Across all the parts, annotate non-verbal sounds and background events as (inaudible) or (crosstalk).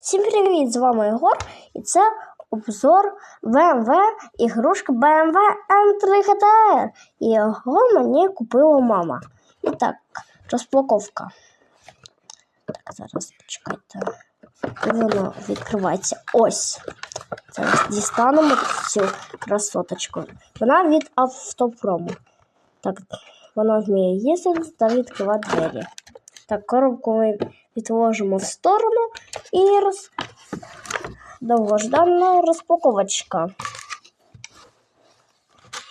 Всім привіт! З вами Єгор, і це обзор BMW ігрушка BMW M3 GTR. І його мені купила мама. І так, розпаковка. Так, зараз почекайте. Воно відкривається. Ось. Зараз дістанемо цю красоточку. Вона від автопрому. Так, вона вміє їздити та відкривати двері. Так, коробку ми відложимо в сторону і роз... довгождана розпаковочка.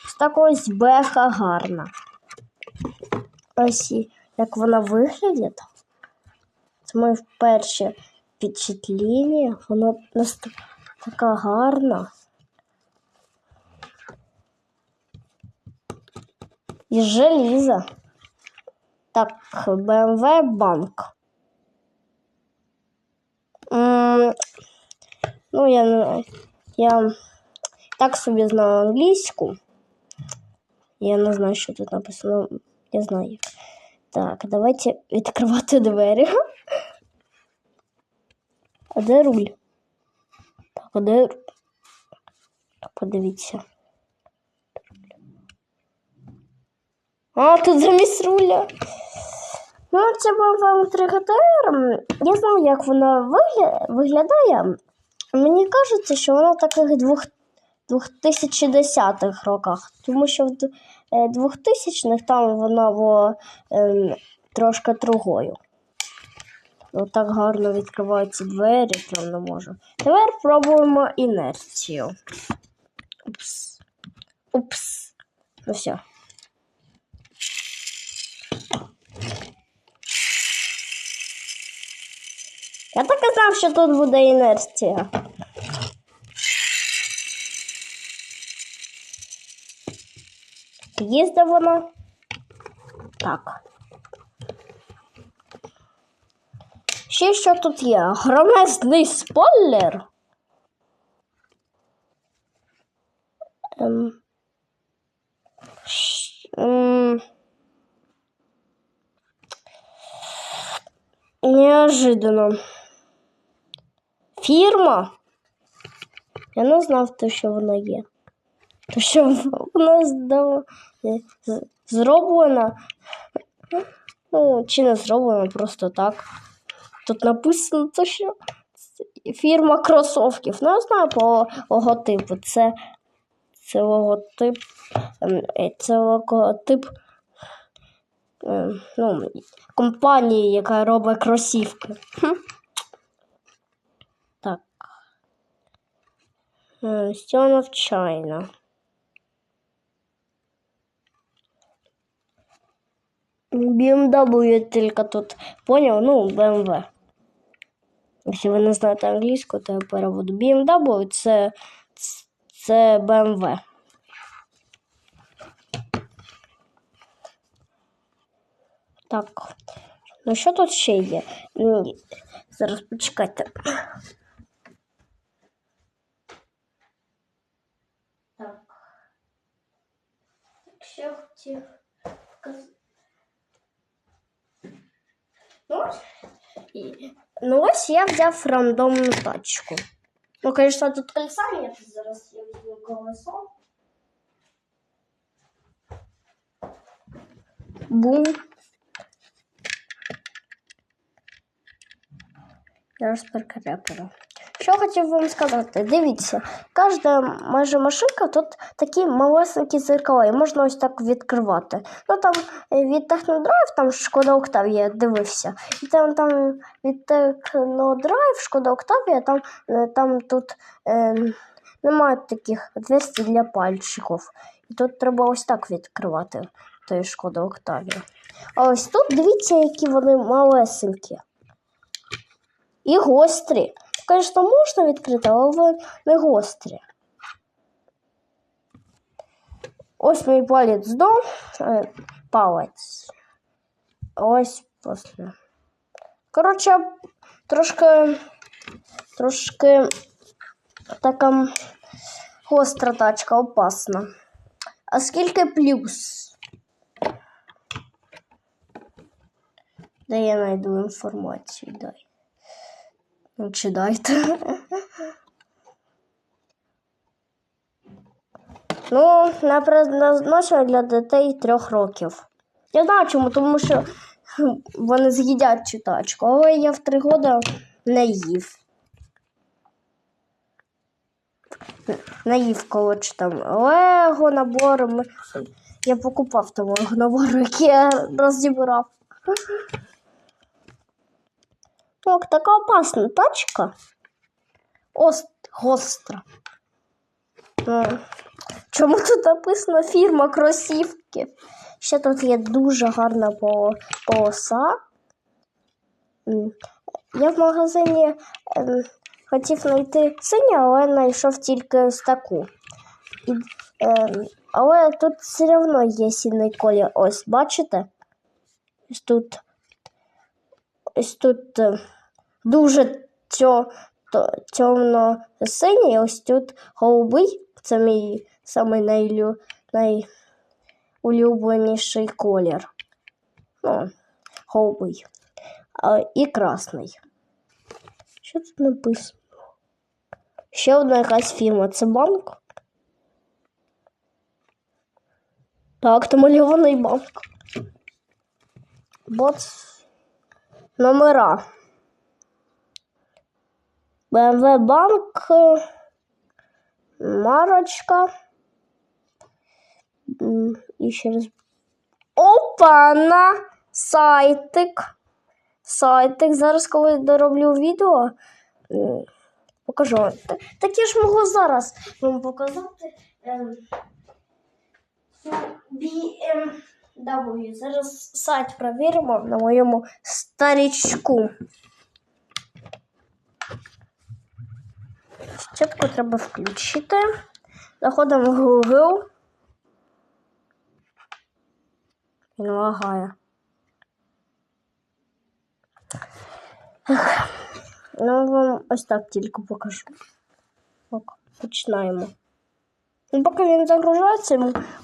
Ось так ось беха гарна. Ось як вона виглядає. Це моє перше впечатлення. Вона нас така гарна. Із желіза. Так, BMW банк. Ну, я, я так собі знаю англійську. Я не знаю, що тут написано. Я знаю. Так, давайте відкривати двері. (laughs) А де руль? Так, а де. Подивіться. А, тут замість руля. Ну, це був вам 3 ГТР. Я знаю, як вона виглядає. Мені кажеться, що вона в таких двох... 2010-х роках, тому що в е, 2000-х там вона була ем, трошки другою. Отак гарно відкриваються двері, прям не можу. Тепер пробуємо інерцію. Упс. Упс. Ну все. Я так знав, що тут буде інерція. Їздить вона. Так. Ще що тут є? Громезний спойлер. Ем. Ем. Неожиданно. Фірма? Я не знав, то, що вона є. То, що вона е, зроблена. Ну, чи не зроблена, просто так. Тут написано, то, що фірма кросовків. Ну, я знаю по логотипу. Це, це логотип. ем, е, Це логотип е, ну, компанії, яка робить кросівки. Хм. Так. Е, Стіна в Чайна. BMW тільки тут поняв, ну, BMW. Якщо ви не знаєте англійську, то я переводу. BMW це, це BMW. Так. Ну що тут ще є? Зараз почекайте. Якщо я хотів показати. Ну, ось, і- ну ось я взяв рандомну тачку. Ну, звісно, тут колеса нет, зараз я візьму колесо. Бум. Я розперкрепила. Що хотів вам сказати? Дивіться, кожна майже машинка тут такі малесенькі зеркала, і можна ось так відкривати. Ну там е, від Технодрайв, там Шкода Октавія дивився. І там, там від Технодрайв, Шкода Октавія, там, е, там тут е, немає таких отверстий для пальчиків. І тут треба ось так відкривати тої Шкода Октавія. А ось тут дивіться, які вони малесенькі. І гострі. Звісно, можна відкрити, але вони не гострі. Ось мій палець до е, палець. Ось після. Коротше, трошки, трошки така гостра тачка опасна. А скільки плюс? Де я знайду інформацію? Дай. Ну, Чи дайте. Ну, на предназначення для дітей трьох років. Я знаю чому, тому що вони з'їдять читачку, але я в три роки не їв. Не їв коротше там Лего набори. Я покупав там Лего набори, які я розібрав. Так, така опасна тачка. Ост, гостра. Чому тут написано фірма кросівки? Ще тут є дуже гарна по- полоса. Я в магазині ем, хотів знайти синю, але знайшов тільки ось таку. І, ем, але тут все одно є сильний колір. Ось, бачите? Ось тут. Ось тут е, дуже то- темно-синій, ось тут голубий. Це мій самий найлю, найулюбленіший колір. Ну, голубий. А, і красний. Що тут написано? Ще одна якась фірма. Це банк? Так, це мальований банк. Боц. Номера. БМВ банк. Марочка. І раз. Опа! Сайтик. Сайтик. Зараз, коли дороблю відео, покажу. Та- Так я ж можу зараз вам показати. ем, BMW. Зараз сайт перевіримо на моєму старічку. Спочатку треба включити. Заходимо в Google. Він лагає. Ну, вам ось так тільки покажу. Ок, починаємо. Ну, поки він загружається,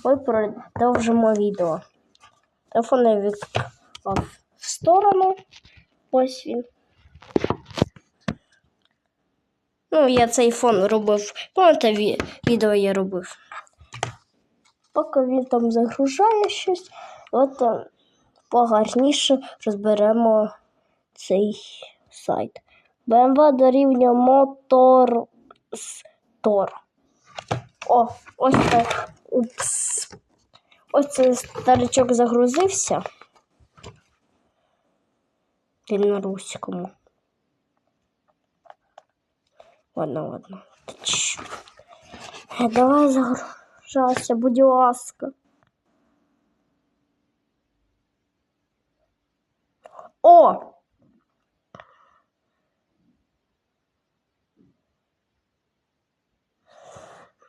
ми продовжимо відео. Телефон я відклав в сторону. Ось він. Ну, я цей фон робив. Ві- відео я робив. Поки він там загружає щось, от е, погарніше розберемо цей сайт. BMW дорівнює Мотор Store. О, ось так. Упс. Ось цей старичок загрузився. Він на руському. Ладно, ладно. Е, Давай загружайся, будь ласка. О!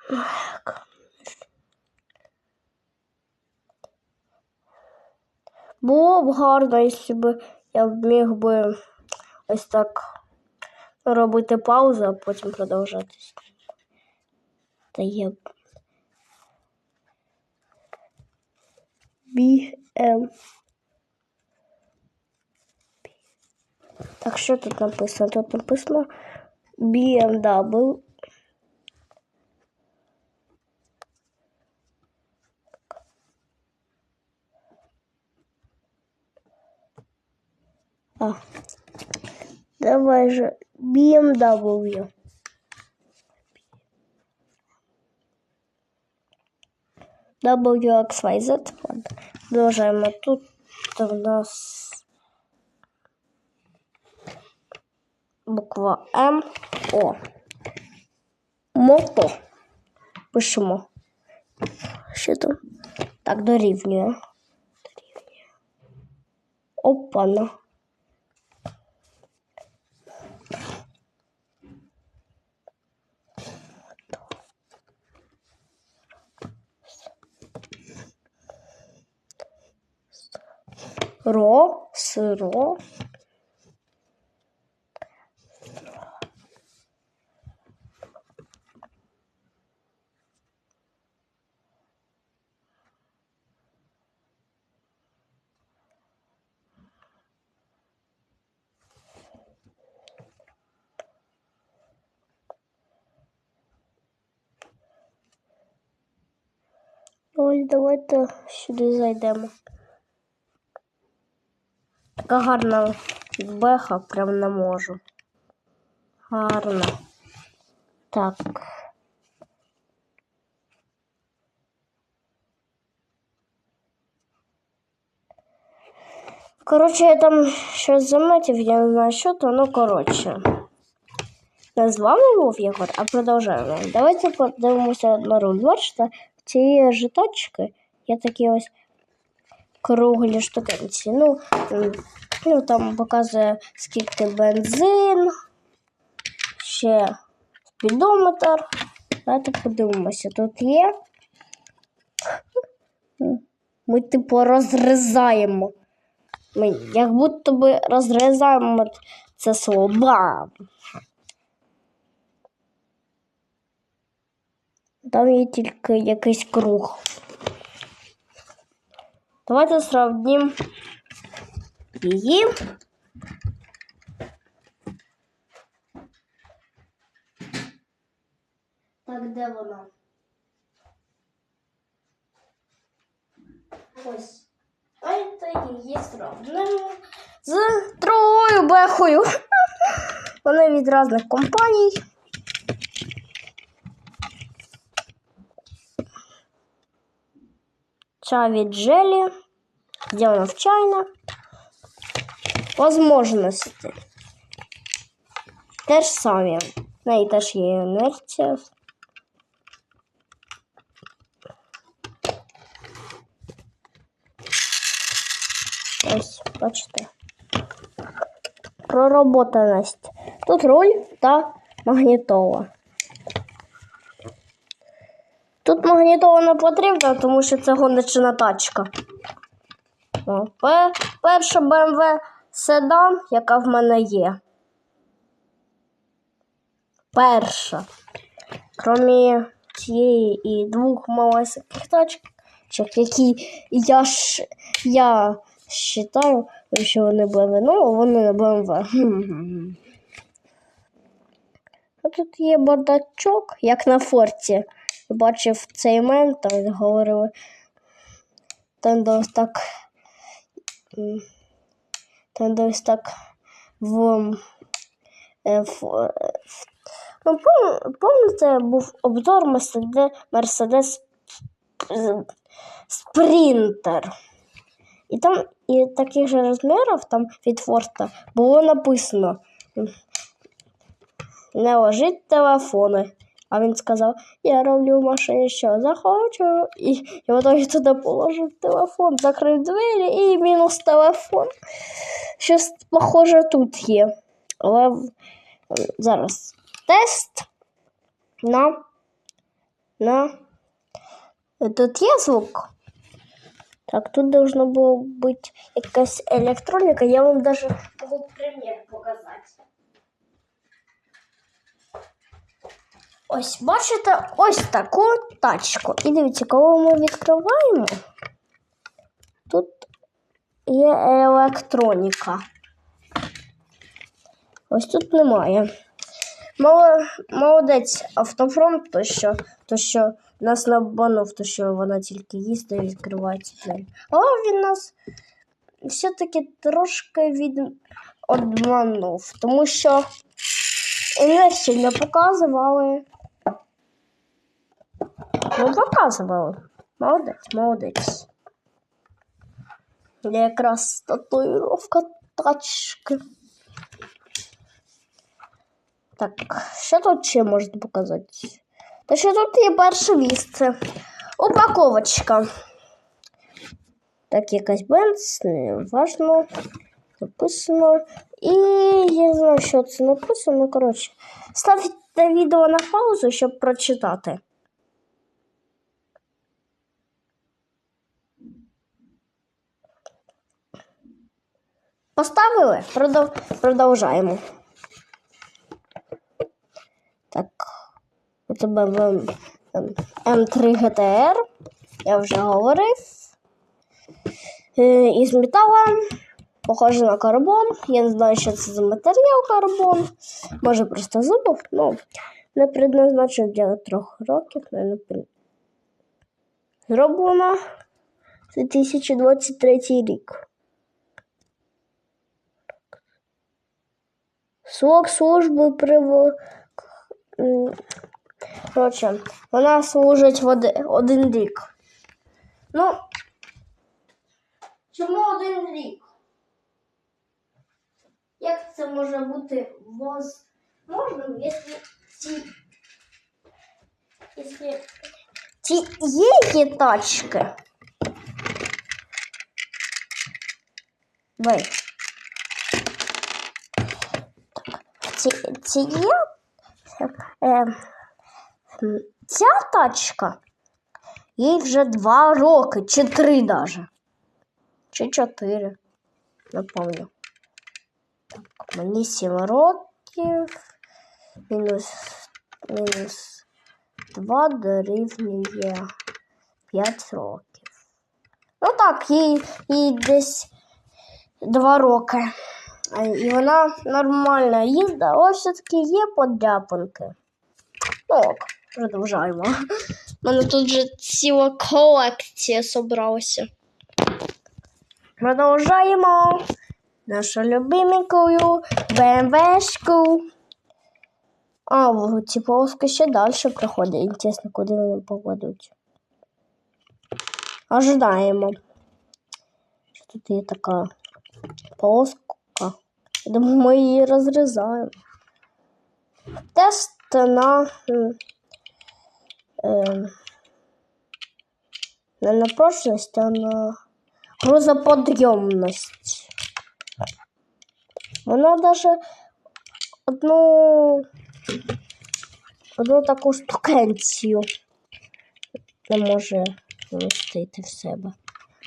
Так. Було б гарно, якщо б я міг би ось так робити паузу, а потім продовжати. Та є. BM. Так, що тут написано? Тут написано BMW. А. Давай же BMW. WXYZ. Ладно. Продовжаємо. Тут у нас буква М. О. Мото. Пишемо. Що там? Так, дорівнює. Дорівнює. Опана. ро, сыро. Ну давай-то сюда зайдем. Така гарна беха, прям не можу. Гарна. Так. Коротше, я там щось заметив, я не знаю, що то, ну коротше. Не з вами був Єгор, а продовжуємо. Давайте подивимося на руль. Бачите, ці жетончики є такі ось круглі штукенці. Ну, ну там показує скільки бензин, ще спідометр. Давайте подивимося, тут є. Ми типу розрізаємо. Ми як будто би розрізаємо це слово. Там є тільки якийсь круг. Давайте сравнім її. Так, де вона? Ось. Давайте її сравнимо з другою бехою. Вони від різних компаній. Ця від Джелі. Сделана в Чайна. Возможності. Те ж самі. В неї теж є інерція. Ось, бачите. Пророботаність. Тут руль та магнітола. Тут магнітола не потрібна, тому що це гоночна тачка. Перша BMW седан, яка в мене є. Перша. Кромі цієї і двох малесеньких тачок, які я ж я вважаю, що вони BMW. Ну, вони не BMW. А тут є бардачок, як на форті. Бачив цей мем, там говорили. Там де ось так. Там де ось так в. в, е, в ну, пам'ятаєте, був обзор Mercedes, Sprinter. І там і таких же розмірів там від Форта було написано не ложіть телефони. А він сказав, я роблю в машині, що захочу. І, і в туди положив телефон, закрив двері і мінус телефон. Щось похоже тут є. Але зараз тест на. на. Тут є звук. Так, тут должно було бути якась електроніка. Я вам даже можу примір показати. Ось, бачите, ось таку тачку. І дивіться, коли ми відкриваємо, тут є електроніка. Ось тут немає. Молодець автопром, то що, то що нас не обманув, то що вона тільки їсть і відкривається двері. Але він нас все-таки трошки від... обманув, тому що інверсію не показували. Ну, показували. Молодець, молодець. Я якраз татуїровка тачки. Так, що тут ще можна показати? Та що тут є перше місце. Упаковочка. Так, якась бенз, не. Написано. І я не знаю, що це написано. Коротше, ставте відео на паузу, щоб прочитати. Поставили? Продов... Продовжаємо. Так. У тебе в- ем, М3 GTR. Я вже говорив. Е, Із металу. Похоже на карбон. Я не знаю, що це за матеріал карбон. Може просто забув. Ну, не предназначив для трьох років. Не, не, Зроблено 2023 рік. Срок служби приво... Коротше, вона служить в один рік. Ну, чому один рік? Як це може бути возможним, якщо ці, якщо цієї тачки? Вей. Ці, е, ця тачка, їй вже два роки, чи три даже. Чи чотири, не. Так, мені сім років, мінус, мінус два дорівнює п'ять років. Ну так, їй, їй десь два роки. І вона нормально їздить, але все-таки є подряпинки. Ну, ок, продовжаємо. У мене тут вже ціла колекція зібралася. Продовжаємо нашу любименькую БМВшку. А, ці полоски ще далі проходять. Інтересно, куди вони покладуть. Ожидаємо. Що тут є така полоска. Я думаю, ми її розрізаємо. Тест на, е, не на прочність, а на грузоподйомність. Вона навіть одну, одну таку штукенцію не може вмістити в себе.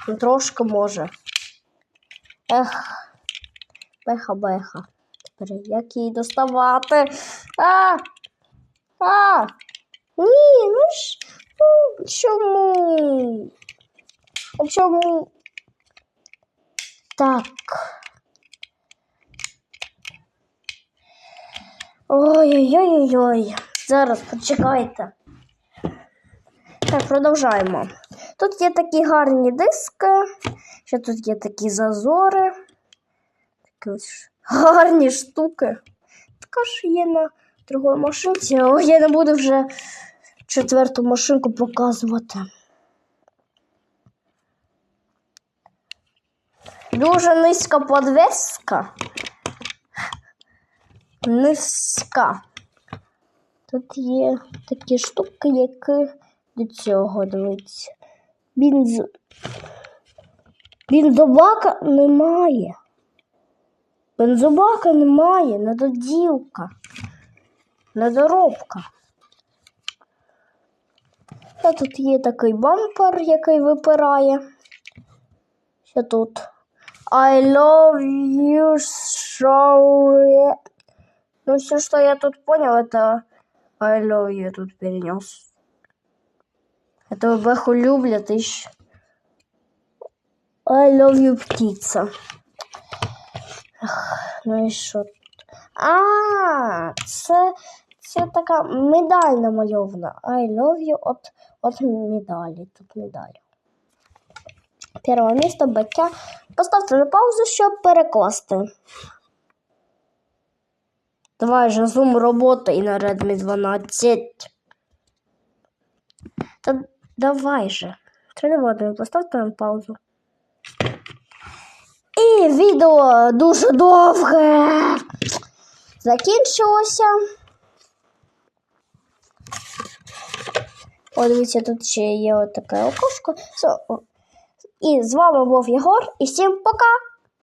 Ну, трошки може. Ех, беха-беха. Тепер як її доставати? А! А! Ні, ну ж. Ну, чому? Чому? Так. Ой-ой-ой-ой. Зараз почекайте. Так, продовжаємо. Тут є такі гарні диски, ще тут є такі зазори. Ось гарні штуки. Також є на другій машинці, але я не буду вже четверту машинку показувати. Дуже низька подвеска. Низька. Тут є такі штуки, які до цього дивиться. Бінз... Бензобака немає. Бензобака немає, недоділка, недоробка. А тут є такий бампер, який випирає. Що тут? I love you so... Ну, все, что я тут понял, это I love you тут перенес. Это Бэху любят еще. I love you, птица. Ех, Ну і що? тут? А, це, це така медаль намальована. I love you от, от медалі. Тут медаль. Перше місто Баття. Поставте на паузу, щоб перекласти. Давай же зум роботай на Redmi 12. Та давай же. Три поставте на паузу. І відео дуже довге. Закінчилося. О, дивіться, тут ще є отаке окошко. І з вами був Єгор, і всім пока!